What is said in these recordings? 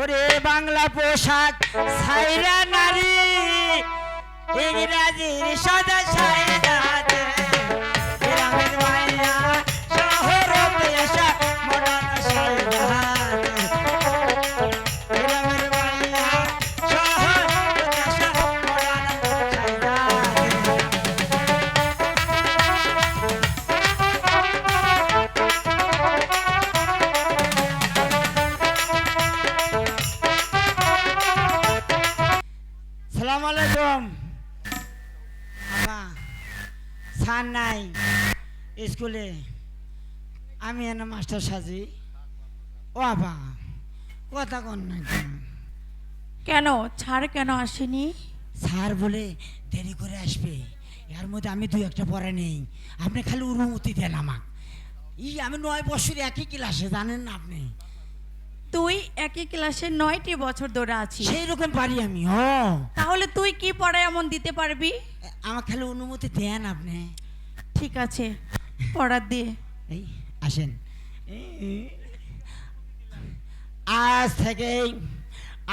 ওরে বাংলা পোশাক সাইরা নারী। ইংরাজি সদা সাইরা আলাইকুম আবা স্যার নাই স্কুলে আমি এনে মাস্টার সাজি। ও আবা কথা কন না কেন? কেন? ছাড় কেন আসেনি? স্যার বলে দেরি করে আসবে। এর মধ্যে আমি দুই একটা পড়া নেই। আপনি খালি অনুমতি দেন আমাক। ই আমি নয় বছর একই ক্লাসে জানেন না আপনি? তুই একই ক্লাসে নয়টি বছর ধরে আছিস। সেই রকম পারি আমি ও তাহলে তুই কি পড়ায় এমন দিতে পারবি? আমার খালি অনুমতি দেন আপনি। ঠিক আছে পড়া দিয়ে। এই আসেন। আজ থেকে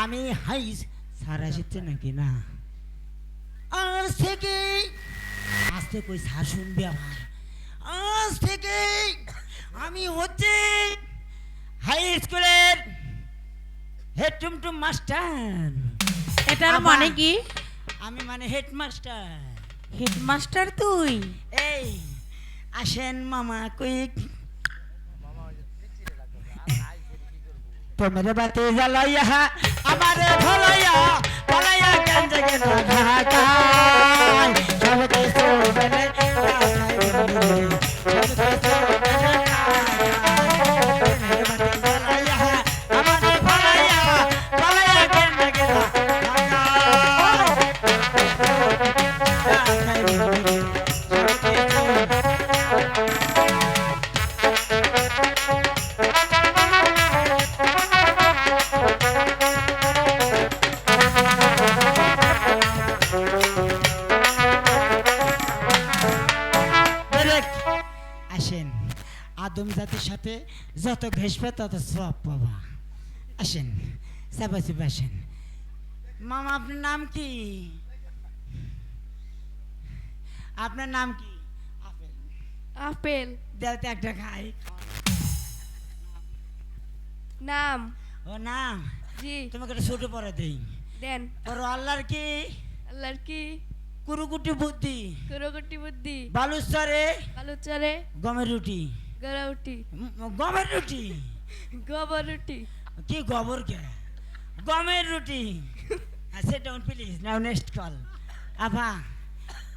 আমি হাই সারা আসছে নাকি? না। আজ থেকে আজ থেকে ওই সার শুনবে আমার। আজ থেকে আমি হচ্ছে হাই স্কুলের হেড টুমটুম মাস্টার। এটার মানে কি? আমি মানে হেডমাস্টার। হেডমাস্টার তুই? এই আসেন মামা কুইক। তোমার বাতি জ্বালাইয়া আমারে ভলাইয়া ভলাইয়া জাগে না ঢাকায় জাতির সাথে যত ঘেসবে তত সব পাবা। আসেন চাপা চাপা আসেন। মামা আপনার নাম কি? আপনার নাম কি? আপেল। আপেল। দেওতে একটা খাই। নাম? ও নাম? জি। তোমাকে একটা ছোট পরে দেই। দেন। ওর আল্লাহর কি? আল্লাহর কি? কুরুকুটি বুদ্ধি। কুরগটি বুদ্ধি। বালুচরে? বালুচরে। গমের রুটি। গরউটি গমের রুটি গোবর রুটি কি গোবর কে? গমের রুটি sit down please now next call আপা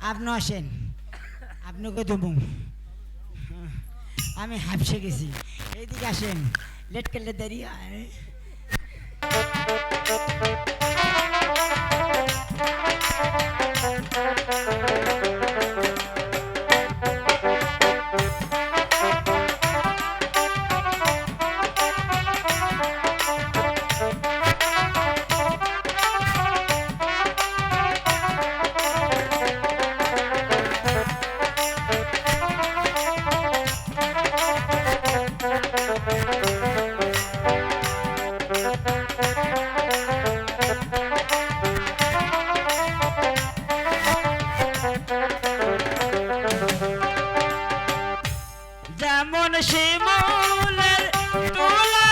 আপনি আসেন। আপনাকে দেবো আমি হাফসে গেছি। এইদিকে আসেন। লেট করলে দেরি হয়। যেমন শিমুলের তোলা